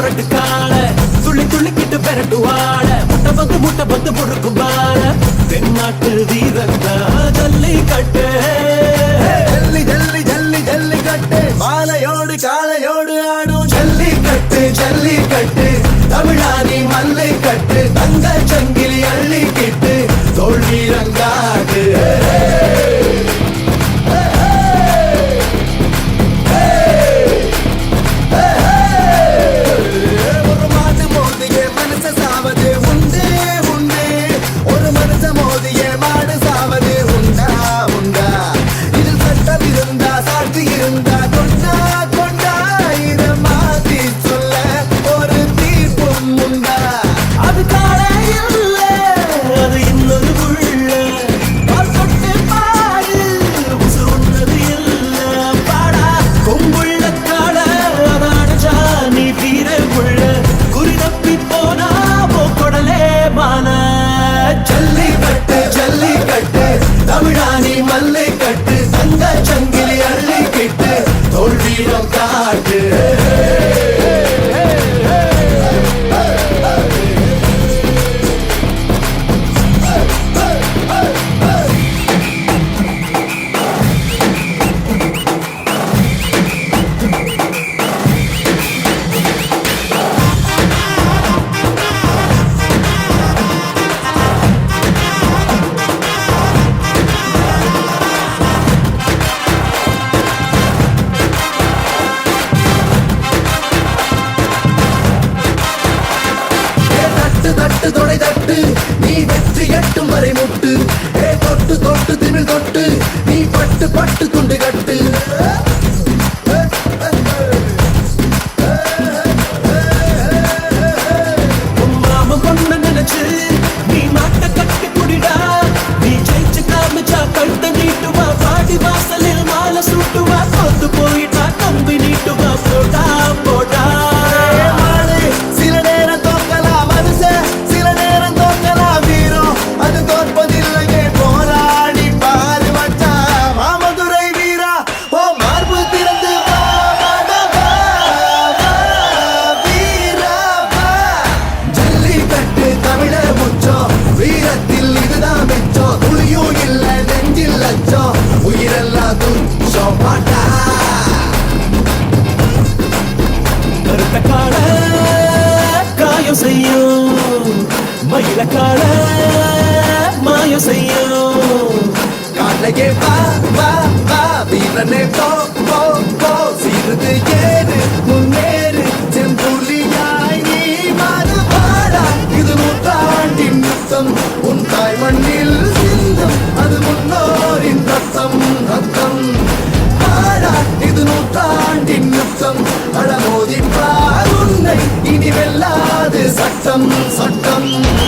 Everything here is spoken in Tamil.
கால துள்ளி துள்ளிக்கிட்டு பெரட்டுவாட முட்டை பந்து முட்டை பந்து முறுக்கும் பால தென்னாட்டு வீரத்தா ஜல்லி கட்டு. ஜல்லி ஜல்லி ஜல்லி ஜல்லி கட்டு. மாலையோடு காலையோடு ஆடும் ஜல்லி கட்டு ஜல்லி கட்டு. தமிழாதி மல்லை கட்டு தங்க சங்கிலி அள்ளி கிட்டு தோல்வி ஒரு கை முட்டு. ஏ தொட்டு தொட்டு திமிழ் தொட்டு. நீ பட்டு பட்டு துண்டு கட்டு. இதுதான் மிச்சம் துளியும் இல்ல நெஞ்சில் லட்சம் உயிரெல்லாம் துச்சம் பாட்டா. கருத்த கால காயம் செய்யும். மயில கால மாயம் செய்யும். காலையே வா வா வா. வீரனே போ போ போ. ஏறு முன்னே சோதிப்பார் உன்னை. இனி வெல்லாது சட்டம் சட்டம்.